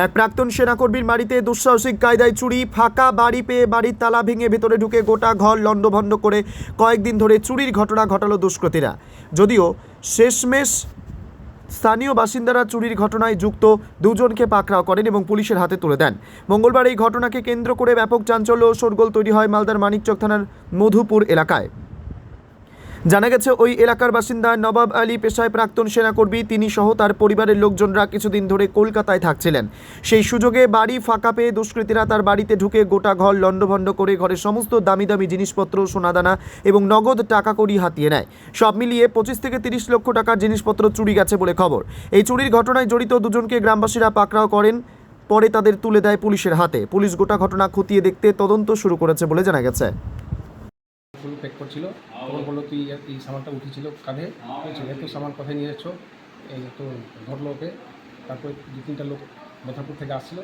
এক প্রাক্তন সেনাকর্মীর বাড়িতে দুঃসাহসিক কায়দায় চুরি, ফাঁকা বাড়ি পেয়ে বাড়ির তালা ভেঙে ভেতরে ঢুকে গোটা ঘর লণ্ডভণ্ড করে কয়েকদিন ধরে চুরির ঘটনা ঘটালো দুষ্কৃতীরা। যদিও শেষমেশ স্থানীয় বাসিন্দারা চুরির ঘটনায় যুক্ত দুজনকে পাকড়াও করেন এবং পুলিশের হাতে তুলে দেন। মঙ্গলবার এই ঘটনাকে কেন্দ্র করে ব্যাপক চাঞ্চল্য ও শোরগোল তৈরি হয় মালদার মানিকচক থানার মধুপুর এলাকায়। জানা গেছে, ওই এলাকার বাসিন্দা নবাব আলী পেশায় প্রাক্তন সেনাকর্মী, তিনি সহ তার পরিবারের লোকজনরা কিছুদিন ধরে কলকাতায় থাকছিলেন। সেই সুযোগে বাড়ি ফাঁকা পেয়ে দুষ্কৃতীরা তার বাড়িতে ঢুকে গোটা ঘর লণ্ডভণ্ড করে ঘরের সমস্ত দামি দামি জিনিসপত্র, সোনাদানা এবং নগদ টাকা কড়ি হাতিয়ে নেয়। সব মিলিয়ে পঁচিশ থেকে তিরিশ লক্ষ টাকার জিনিসপত্র চুরি গেছে বলে খবর। এই চুরির ঘটনায় জড়িত দুজনকে গ্রামবাসীরা পাকড়াও করেন, পরে তাদের তুলে দেয় পুলিশের হাতে। পুলিশ গোটা ঘটনা খতিয়ে দেখতে তদন্ত শুরু করেছে বলে জানা গেছে। করছিল তখন বলল তুই এই সামানটা উঠেছিল কাঁধে এত সামান কোথায় নিয়ে যাচ্ছ এই তো ধরলো ওকে। তারপরে দু তিনটা লোক মেথাপুর থেকে আসছিল।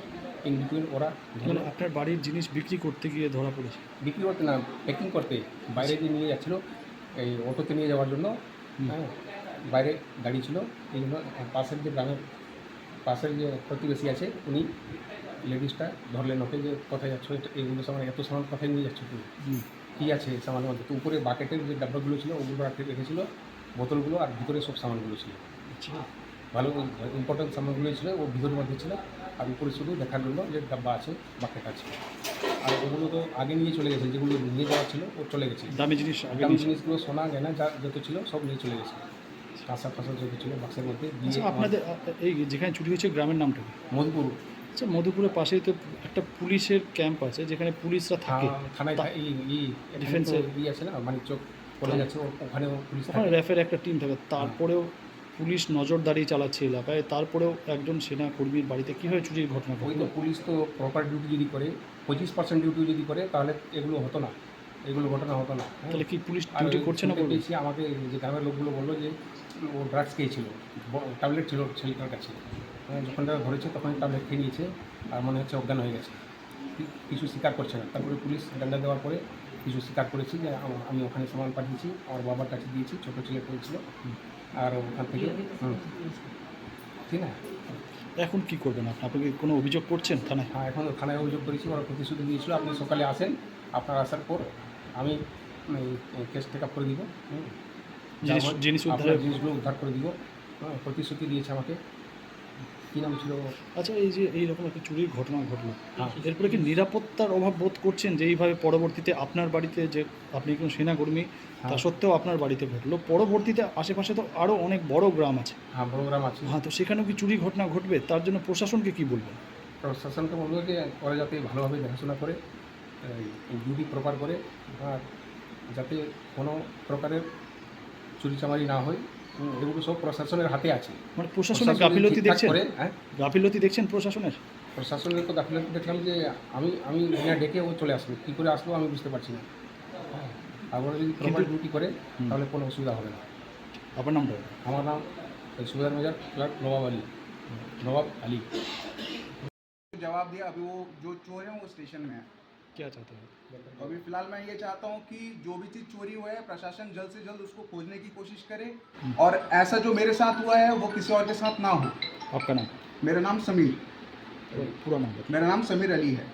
ইন বিটুইন ওরা মানে ধরলো আপনার বাড়ির জিনিস বিক্রি করতে গিয়ে ধরা পড়েছে? বিক্রি করতে না প্যাকিং করতে। বাইরে দিয়ে নিয়ে যাচ্ছিল এই অটোতে নিয়ে যাওয়ার জন্য হ্যাঁ বাইরে গাড়ি ছিল। এই জন্য পাশের যে গ্রামের পাশের যে প্রতিবেশী আছে উনি লেডিসটা ধরলেন ওকে যে কোথায় যাচ্ছ? এটা- এইগুলো সামান এত সামান কোথায় নিয়ে যাচ্ছ তুমি। কী আছে সামানের মধ্যে? তো উপরে বাকেটের যে ডাব্বাগুলো ছিল ওগুলো রাখতে রেখেছিল বোতলগুলো আর ভিতরে সব সামানগুলো ছিল। আচ্ছা। ভালো ইম্পর্টেন্ট সামানগুলো ছিল ও ভিতরের মধ্যে ছিল আর উপরে শুধু দেখার জন্য যে ডাব্বা আছে বাকেট আছে। আর ওগুলো তো আগে নিয়ে চলে গেছে যেগুলো নিয়ে যাওয়া ছিল ও চলে গেছে। দামি জিনিস দামি। জিনিসগুলো সোনা গেনা যা যত ছিল সব নিয়ে চলে গেছে। কাঁসা ফাঁসা যত ছিল বাক্সের মধ্যে দিয়ে আচ্ছা আপনাদের এই যেখানে ছুটি হয়েছে গ্রামের নামটা মধুপুর। আচ্ছা মধুপুরের পাশেই তো একটা পুলিশের ক্যাম্প আছে যেখানে পুলিশরা থাকে। থা- থানায় ডিফেন্সের এর- ই আছে না মানে চোখ আছে ওখানেও পুলিশ ওখানে র্যাফের একটা টিম থাকে তারপরেও পুলিশ নজরদারি চালাচ্ছে এলাকায় তারপরেও একজন সেনা কর্মীর বাড়িতে কীভাবে চুরির ঘটনা ওই তো পুলিশ তো প্রপার ডিউটি যদি করে পঁচিশ পার্সেন্ট ডিউটি যদি করে তাহলে এগুলো হতো না এগুলো ঘটনা হতো না। হ্যাঁ? তাহলে কি পুলিশ ডিউটি করছে না পেয়েছি আমাকে যে গ্রামের লোকগুলো বলল যে ও ড্রাগস খেয়েছিল ট্যাবলেট ছিল ছেলেটার কাছে। হ্যাঁ, যখন তারা ধরেছে তখন ট্যাবলেট খেয়ে নিয়েছে আর মনে হচ্ছে অজ্ঞান হয়ে গেছে। কিছু স্বীকার করছে না। তারপরে পুলিশ ডান্ডা দেওয়ার পরে কিছু স্বীকার করেছি যে আমি ওখানে সামান পাঠিয়েছি আমার বাবার কাছে দিয়েছি ছোটো ছেলে পেয়েছিল। আর ওখান থেকে ঠিক না? এখন কি করবেন আপনি? আপনি কি কোনো অভিযোগ করছেন থানায়? হ্যাঁ এখন থানায় অভিযোগ করেছি ওরা প্রতিশ্রুতি দিয়েছিল আপনি সকালে আসেন আপনার আসার পর আমি কেস টেক আপ করে দিব হুম। জিনিস- আপনার জিনিসগুলো উদ্ধার করে দিব হ্যাঁ প্রতিশ্রুতি দিয়েছে আমাকে। কী নাম ছিল? আচ্ছা এই যে এইরকম একটা চুরির ঘটনা ঘটলো। হ্যাঁ। এরপরে কি নিরাপত্তার অভাব বোধ করছেন যে এইভাবে পরবর্তীতে আপনার বাড়িতে যে আপনি একজন সেনাকর্মী তা হ্যাঁ। সত্ত্বেও আপনার বাড়িতে ঘটলো? পরবর্তীতে আশেপাশে তো আরও অনেক বড় গ্রাম আছে। হ্যাঁ বড় গ্রাম আছে। হ্যাঁ তো সেখানেও কি চুরি ঘটনা ঘটবে? তার জন্য প্রশাসনকে কি বলবেন? প্রশাসনকে বলব যে ওরা যাতে ভালোভাবে দেখাশোনা করে ডিউটি প্রপার করে আর যাতে কোনো প্রকারের চুরিচামারি না হয়। এগুলো সব প্রশাসনের হাতে আছে মানে প্রশাসনের প্রশাসন যদি গাফিলতি ঠিকঠাক দেখছেন করে হ্যাঁ গাফিলতি দেখছেন প্রশাসনের প্রশাসনের তো গাফিলতি দেখলাম যে আমি আমি এখানে ডেকে ও চলে আসলো কী করে আসলো আমি বুঝতে পারছি না হ্যাঁ আর ওরা যদি প্রপার কিন্তু- ডিউটি করে হুম। তাহলে কোনো অসুবিধা হবে না আপনার নামটা আমার নাম সুবেদার মেজার ক্লার্ক নবাব আলী নবাব আলী जवाब दिया अभी वो जो चोर है वो स्टेशन में है क्या चाहते हैं? अभी फ़िलहाल मैं ये चाहता हूँ कि जो भी चीज़ चोरी हुआ है प्रशासन जल्द से जल्द उसको खोजने की कोशिश करे और ऐसा जो मेरे साथ हुआ है वो किसी और के साथ ना हो। आपका नाम? मेरा नाम समीर। पूरा नाम मेरा नाम समीर अली है।